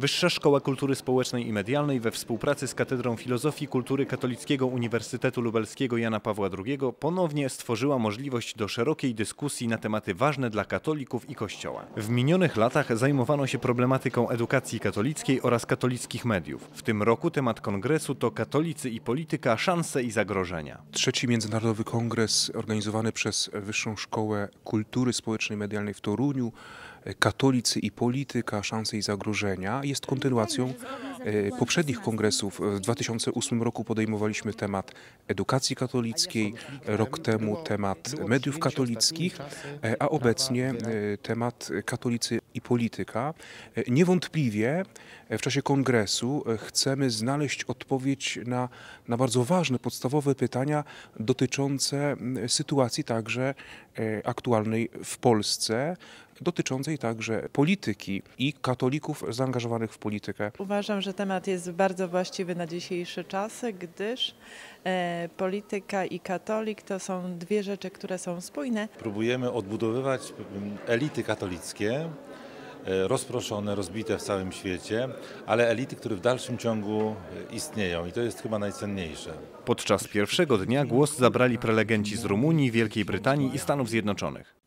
Wyższa Szkoła Kultury Społecznej i Medialnej we współpracy z Katedrą Filozofii Kultury Katolickiego Uniwersytetu Lubelskiego Jana Pawła II ponownie stworzyła możliwość do szerokiej dyskusji na tematy ważne dla katolików i Kościoła. W minionych latach zajmowano się problematyką edukacji katolickiej oraz katolickich mediów. W tym roku temat kongresu to katolicy i polityka, szanse i zagrożenia. Trzeci Międzynarodowy Kongres organizowany przez Wyższą Szkołę Kultury Społecznej i Medialnej w Toruniu, Katolicy i polityka, szanse i zagrożenia jest kontynuacją e, poprzednich kongresów. W 2008 roku podejmowaliśmy temat edukacji katolickiej, rok temu temat mediów katolickich, e, a obecnie e, temat katolicy i polityka. Niewątpliwie w czasie kongresu chcemy znaleźć odpowiedź na, na bardzo ważne, podstawowe pytania dotyczące sytuacji także aktualnej w Polsce, dotyczącej także polityki i katolików zaangażowanych w politykę. Uważam, że temat jest bardzo właściwy na dzisiejsze czasy, gdyż e, polityka i katolik to są dwie rzeczy, które są spójne. Próbujemy odbudowywać elity katolickie, e, rozproszone, rozbite w całym świecie, ale elity, które w dalszym ciągu istnieją i to jest chyba najcenniejsze. Podczas pierwszego dnia głos zabrali prelegenci z Rumunii, Wielkiej Brytanii i Stanów Zjednoczonych.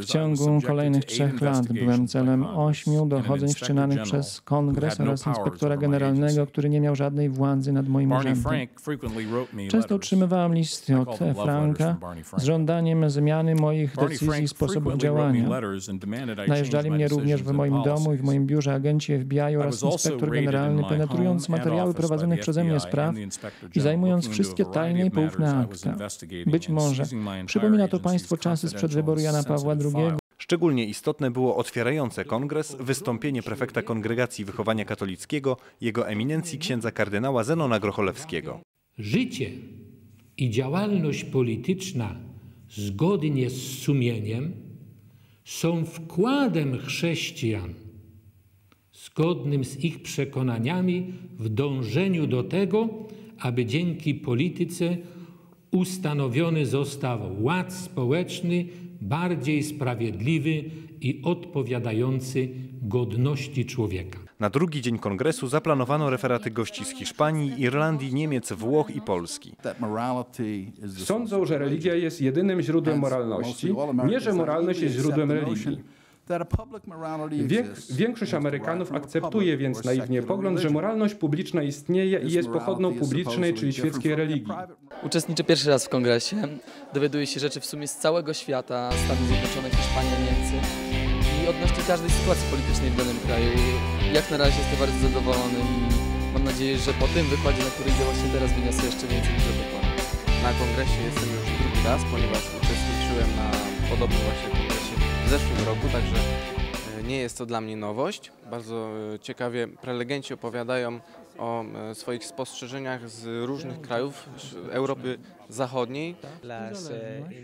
W ciągu kolejnych trzech lat byłem celem ośmiu dochodzeń wszczynanych przez Kongres oraz inspektora generalnego, który nie miał żadnej władzy nad moim urzędem. Często otrzymywałem listy od Franka z żądaniem zmiany moich decyzji i sposobu działania. Najeżdżali mnie również w moim domu i w moim biurze agenci FBI oraz inspektor generalny, penetrując materiały prowadzonych przeze mnie spraw i zajmując wszystkie tajne i poufne akta. Być może przypomina to Państwo czasy sprzed wyboru Jana Pawła II. Szczególnie istotne było otwierające kongres wystąpienie prefekta Kongregacji Wychowania Katolickiego, jego eminencji księdza kardynała Zenona Grocholewskiego. Życie i działalność polityczna zgodnie z sumieniem są wkładem chrześcijan, zgodnym z ich przekonaniami w dążeniu do tego, aby dzięki polityce ustanowiony został ład społeczny bardziej sprawiedliwy i odpowiadający godności człowieka. Na drugi dzień kongresu zaplanowano referaty gości z Hiszpanii, Irlandii, Niemiec, Włoch i Polski. Sądzą, że religia jest jedynym źródłem moralności, nie że moralność jest źródłem religii. Większość Amerykanów akceptuje więc naiwnie pogląd, że moralność publiczna istnieje i jest pochodną publicznej, czyli świeckiej religii. Uczestniczę pierwszy raz w kongresie. Dowiaduję się rzeczy w sumie z całego świata, Stany Zjednoczone, Hiszpania, Niemcy i odnośnie każdej sytuacji politycznej w danym kraju. Jak na razie jestem bardzo zadowolony i mam nadzieję, że po tym wykładzie, na który idę właśnie teraz, wyniosę jeszcze więcej dużo wykładów. Na kongresie jestem już drugi raz, ponieważ uczestniczyłem na podobnym właśnie kongresie w zeszłym roku, także e, nie jest to dla mnie nowość. Bardzo e, ciekawie prelegenci opowiadają o e, swoich spostrzeżeniach z różnych krajów Europy Zachodniej.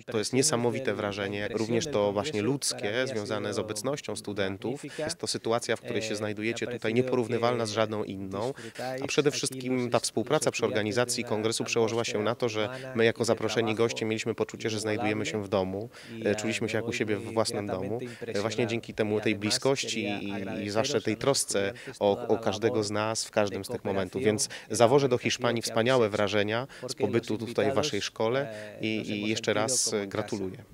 To jest niesamowite wrażenie, również to właśnie ludzkie, związane z obecnością studentów. Jest to sytuacja, w której się znajdujecie tutaj nieporównywalna z żadną inną, a przede wszystkim ta współpraca przy organizacji kongresu przełożyła się na to, że my jako zaproszeni goście mieliśmy poczucie, że znajdujemy się w domu, czuliśmy się jak u siebie w własnym domu. Właśnie dzięki temu tej bliskości i, i zawsze tej trosce o, o każdego z nas w każdym z tych momentów. Więc zawożę do Hiszpanii wspaniałe wrażenia z pobytu tutaj w Waszej szkole i, i jeszcze raz gratuluję.